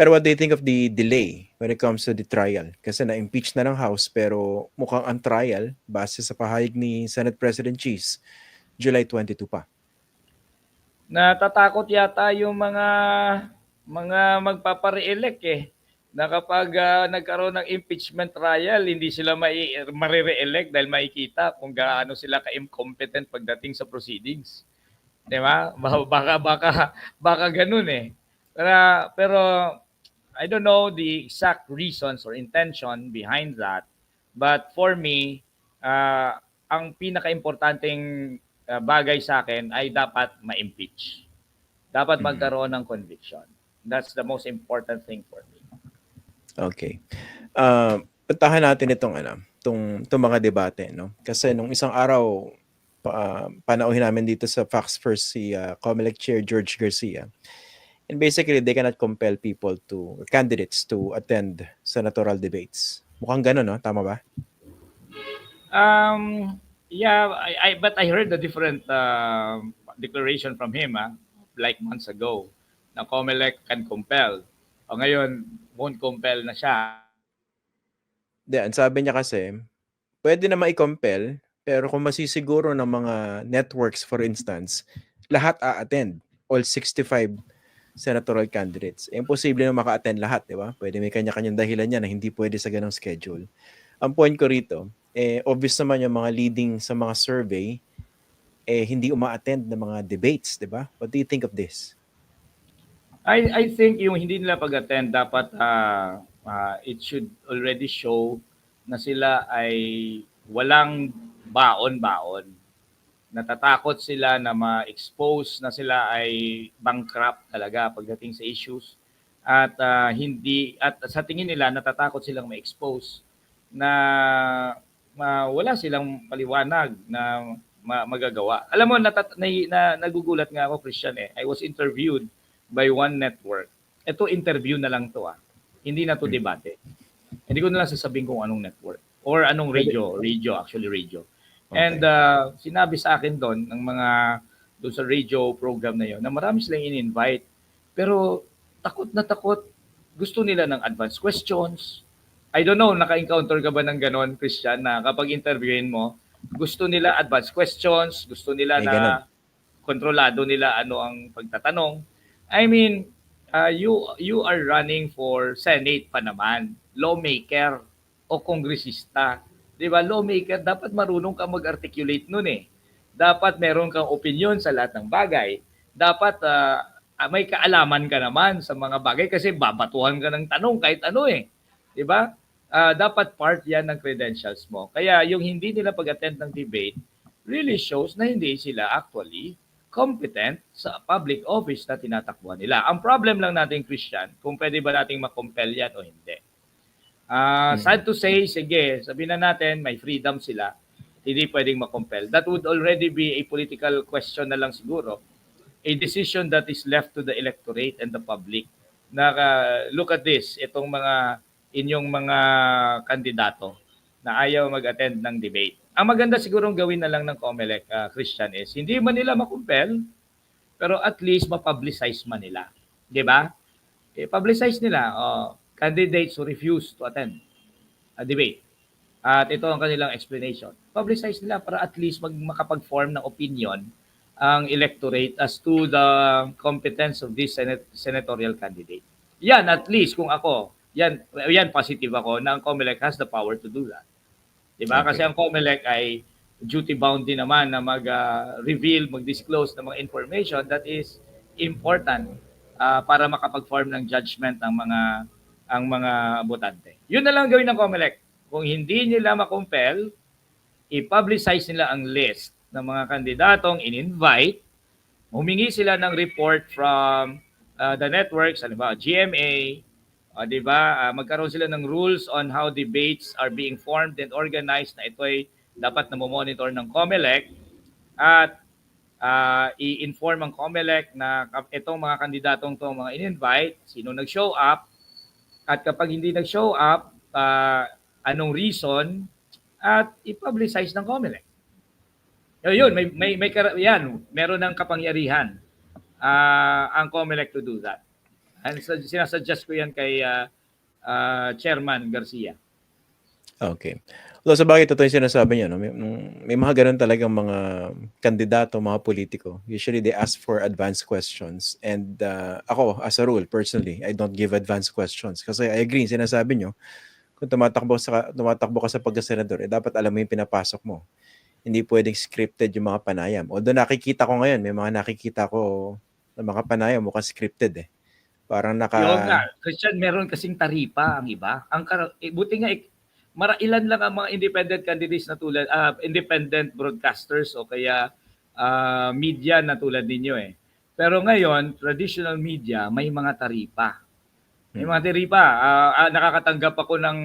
Pero what do you think of the delay when it comes to the trial? Kasi na-impeach na ng House pero mukhang ang trial, base sa pahayag ni Senate President Cheese, July 22 pa. Natatakot yata yung mga mga magpapare-elect eh na kapag ah, nagkaroon ng impeachment trial, hindi sila mai marire-elect dahil makikita kung gaano sila ka-incompetent pagdating sa proceedings. 'Di? Ba- Baka baka baka ganun eh. Pero, pero I don't know the exact reasons or intention behind that. But for me, ah, ang pinaka-importanting ah, bagay sa akin ay dapat ma-impeach. Dapat Mhm. magkaroon ng conviction. That's the most important thing for me. Okay. Uh, puntahan natin itong ano, itong, itong mga debate, no? Kasi nung isang araw, pa, panauhin namin dito sa Fox First si uh, Comelec Chair George Garcia. And basically, they cannot compel people to, candidates to attend senatorial debates. Mukhang gano'n, no? Tama ba? Um, yeah, I, I but I heard a different uh, declaration from him, ah, like months ago, na COMELEC can compel. O ngayon, won't compel na siya. Ang sabi niya kasi, pwede na ma-compel, pero kung masisiguro ng mga networks, for instance, lahat a-attend, all 65 senatorial candidates. Eh, imposible na maka-attend lahat, di ba? Pwede may kanya-kanyang dahilan niya na hindi pwede sa ganong schedule. Ang point ko rito, eh, obvious naman yung mga leading sa mga survey, eh, hindi uma-attend ng mga debates, di ba? What do you think of this? I I think yung hindi nila pag-attend dapat ah, ah, it should already show na sila ay walang baon-baon. Natatakot sila na ma-expose na sila ay bankrupt talaga pagdating sa issues at ah, hindi at sa tingin nila natatakot silang ma-expose na ma, wala silang paliwanag na ma- magagawa. Alam mo natat, na, na, nagugulat nga ako Christian eh. I was interviewed by one network. Ito interview na lang to ah. Hindi na to Hmm. debate. Hindi ko na lang sasabihin kung anong network or anong radio, radio actually radio. And uh, sinabi sa akin doon ng mga doon sa radio program na yon na marami silang in-invite pero takot na takot gusto nila ng advance questions. I don't know, naka-encounter ka ba ng ganon, Christian, na kapag interviewin mo, gusto nila advance questions, gusto nila May na ganon. kontrolado nila ano ang pagtatanong. I mean, uh, you you are running for Senate pa naman, lawmaker o kongresista. 'Di ba? Lawmaker dapat marunong ka mag-articulate noon eh. Dapat meron kang opinion sa lahat ng bagay. Dapat uh, may kaalaman ka naman sa mga bagay kasi babatuhan ka ng tanong kahit ano eh. 'Di ba? Ah, dapat part 'yan ng credentials mo. Kaya yung hindi nila pag-attend ng debate really shows na hindi sila actually competent sa public office na tinatakbuhan nila. Ang problem lang natin, Christian, kung pwede ba nating makompel yan o hindi. Ah, Mhm. Sad to say, sige, sabihin na natin, may freedom sila, hindi pwedeng makompel. That would already be a political question na lang siguro. A decision that is left to the electorate and the public. Na, ah, look at this, itong mga inyong mga kandidato na ayaw mag-attend ng debate. Ang maganda sigurong gawin na lang ng COMELEC, ah, Christian, is hindi man nila makumpel, pero at least ma-publicize man nila. Di ba? Eh, publicize nila, oh, candidates who refuse to attend a debate. At ito ang kanilang explanation. Publicize nila para at least mag makapag-form ng opinion ang electorate as to the competence of this senat- senatorial candidate. Yan, at least kung ako, yan, yan positive ako na ang COMELEC has the power to do that. Diba? Okay. Kasi ang COMELEC ay duty bound din naman na mag-reveal, mag-disclose ng mga information that is important ah, para makapag-form ng judgment ang mga ang mga botante. Yun na lang gawin ng COMELEC. Kung hindi nila makumpel, i-publicize nila ang list ng mga kandidatong in-invite, humingi sila ng report from uh, the networks, ano ba, GMA, o di ba, Ah, magkaroon sila ng rules on how debates are being formed and organized na ito ay dapat na monitor ng COMELEC at ah, i-inform ang COMELEC na itong mga kandidatong to mga in-invite, sino nag-show up, at kapag hindi nag-show up, ah, anong reason, at i-publicize ng COMELEC. Yun, yun, may, may, may, yan, meron ng kapangyarihan ah, ang COMELEC to do that. And so, sinasuggest ko yan kay ah, ah, Chairman Garcia. Okay. Although sa bagay, totoo yung sinasabi niya, no? may, may mga ganun talagang mga kandidato, mga politiko. Usually, they ask for advanced questions. And uh, ako, as a rule, personally, I don't give advanced questions. Kasi I agree, sinasabi niyo, kung tumatakbo, sa, tumatakbo ka sa pagkasenador, eh, dapat alam mo yung pinapasok mo. Hindi pwedeng scripted yung mga panayam. Although nakikita ko ngayon, may mga nakikita ko na mga panayam mukhang scripted eh. Parang naka... Yun nga, Christian, meron kasing taripa ang iba. Ang kar- eh, buti nga, ik- mara ilan lang ang mga independent candidates na tulad, ah, independent broadcasters o kaya ah, media na tulad ninyo eh. Pero ngayon, traditional media, may mga taripa. May mga taripa. Ah, ah, nakakatanggap ako ng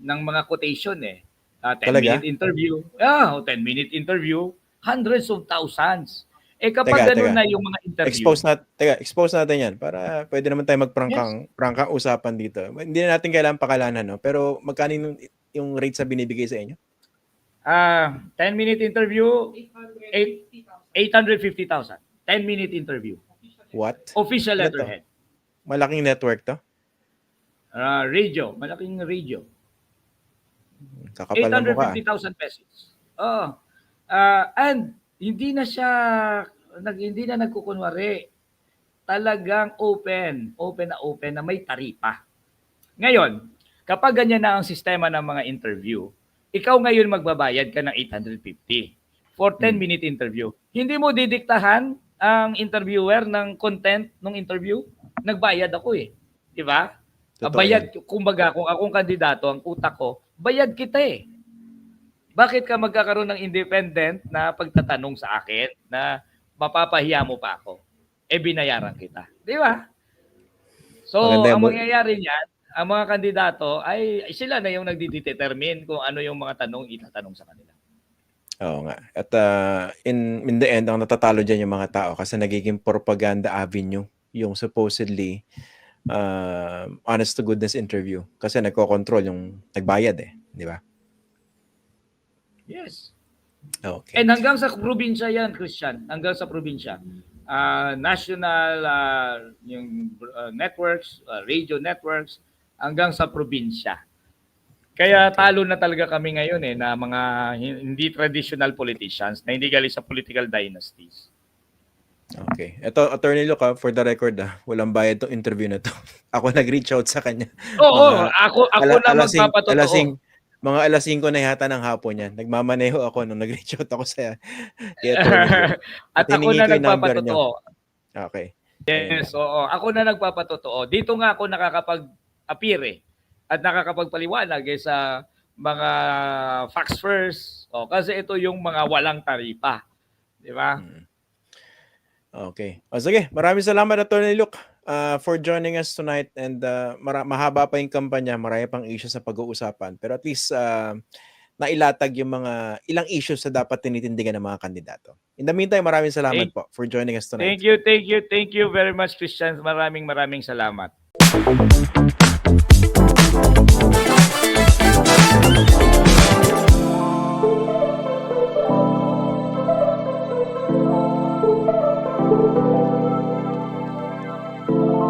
ng mga quotation eh. 10 Talaga? minute interview. Ah, 10 minute interview, hundreds of thousands. Eh kapag Teka, ganun teka. na yung mga interview. expose nat teka, expose natin 'yan para pwede naman tayo magprangkang prangkang usapan dito. Hindi na natin kailangan pakalanan no, pero magkano yung, yung rate sa binibigay sa inyo? Ah, 10 minute interview, eight- 850,000. 10 minute interview. What? Official Ano letterhead. Malaking network to? Ah, radio, malaking radio. Kakapal ng mukha. 850,000 pesos. Oh. Ah, and hindi na siya nag hindi na nagkukunwari. Talagang open, open na open na may taripa. Ngayon, kapag ganyan na ang sistema ng mga interview, ikaw ngayon magbabayad ka ng 850 for 10 Hmm. minute interview. Hindi mo didiktahan ang interviewer ng content ng interview. Nagbayad ako eh. 'Di ba? Bayad, kumbaga, kung akong kandidato, ang utak ko, bayad kita eh. Bakit ka magkakaroon ng independent na pagtatanong sa akin na mapapahiya mo pa ako? Eh, binayaran kita. Di ba? So, Maganda ang mangyayari niyan, ang mga kandidato ay sila na yung nagdidetermine kung ano yung mga tanong itatanong sa kanila. Oo nga. At uh, in in the end ang natatalo diyan yung mga tao kasi nagiging propaganda avenue yung supposedly uh, honest to goodness interview kasi nagko-control yung nagbayad eh, di ba? Yes. Okay. And hanggang sa probinsya yan, Christian. Hanggang sa probinsya. Ah, national ah, yung ah, networks, ah, radio networks, hanggang sa probinsya. Kaya talo na talaga kami ngayon eh na mga hin- hindi traditional politicians na hindi galing sa political dynasties. Okay. Ito, Attorney Luke, ah, for the record, ah, walang bayad tong interview na to. Ako nag-reach out sa kanya. Oo, Mga ako ako Ala- na magpapatotoo. alasing- mga alas 5 na yata ng hapon yan. Nagmamaneho ako nung nag-reach out ako sa kay Attorney Luke. At ako na nagpapatotoo. Okay. Yes, oo. Ako na nagpapatotoo. Dito nga ako nakakapag-appear eh. At nakakapagpaliwanag eh sa mga facts first. O, kasi ito yung mga walang taripa. Di ba? Mm. Okay. O sige, maraming salamat Attorney Luke uh, for joining us tonight and uh, mara- mahaba pa yung kampanya, marami pang issue sa pag-uusapan. Pero at least uh, nailatag yung mga ilang issues na dapat tinitindigan ng mga kandidato. In the meantime, maraming salamat thank, po for joining us tonight. Thank you, thank you, thank you very much Christians. Maraming maraming salamat.